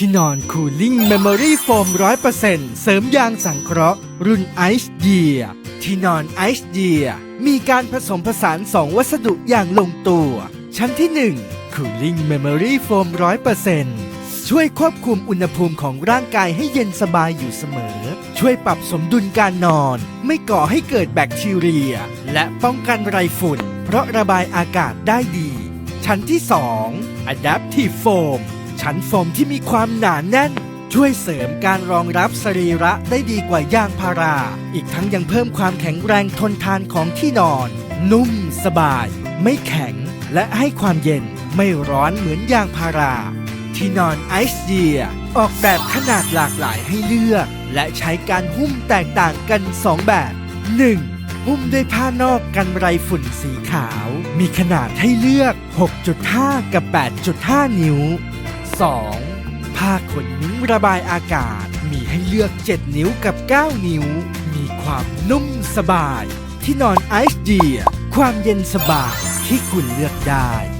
ที่นอนคูลิ่งเมมโมรี่โฟม100%เปอร์เซ็นเสริมยางสังเคราะห์ รุ่นไอซ์เยียที่นอนไอซ์เยียมีการผสมผสาน2วัสดุอย่างลงตัว ชั้นที่ 1 Cooling Memory Foam 100%ช่วยควบคุมอุณหภูมิของร่างกายให้เย็นสบายอยู่เสมอ ช่วยปรับสมดุลการนอน ไม่ก่อให้เกิดแบคทีเรีย และป้องกันไรฝุ่น เพราะระบายอากาศได้ดี ชั้นที่ 2 Adaptive Foam ชั้นโฟมที่มีความหนาแน่น ช่วยเสริมการรองรับสรีระได้ดีกว่ายางพารา อีกทั้งยังเพิ่มความแข็งแรงทนทานของที่นอน นุ่มสบาย ไม่แข็ง และให้ความเย็นไม่ร้อนเหมือนยางพารา ที่นอนไอซ์เยียออกแบบขนาดหลากหลายให้เลือก และใช้การหุ้มแตกต่างกัน 2 แบบ 1. หุ้มด้วยผ้านอกกันไรฝุ่นสีขาว มีขนาดให้เลือก 6.5 กับ 8.5 นิ้ว 2. ผ้าขนนิ้วระบายอากาศ มีให้เลือก 7 นิ้วกับ 9 นิ้ว มีความนุ่มสบาย ที่นอนไอซ์เดีย ความเย็นสบายที่คุณเลือกได้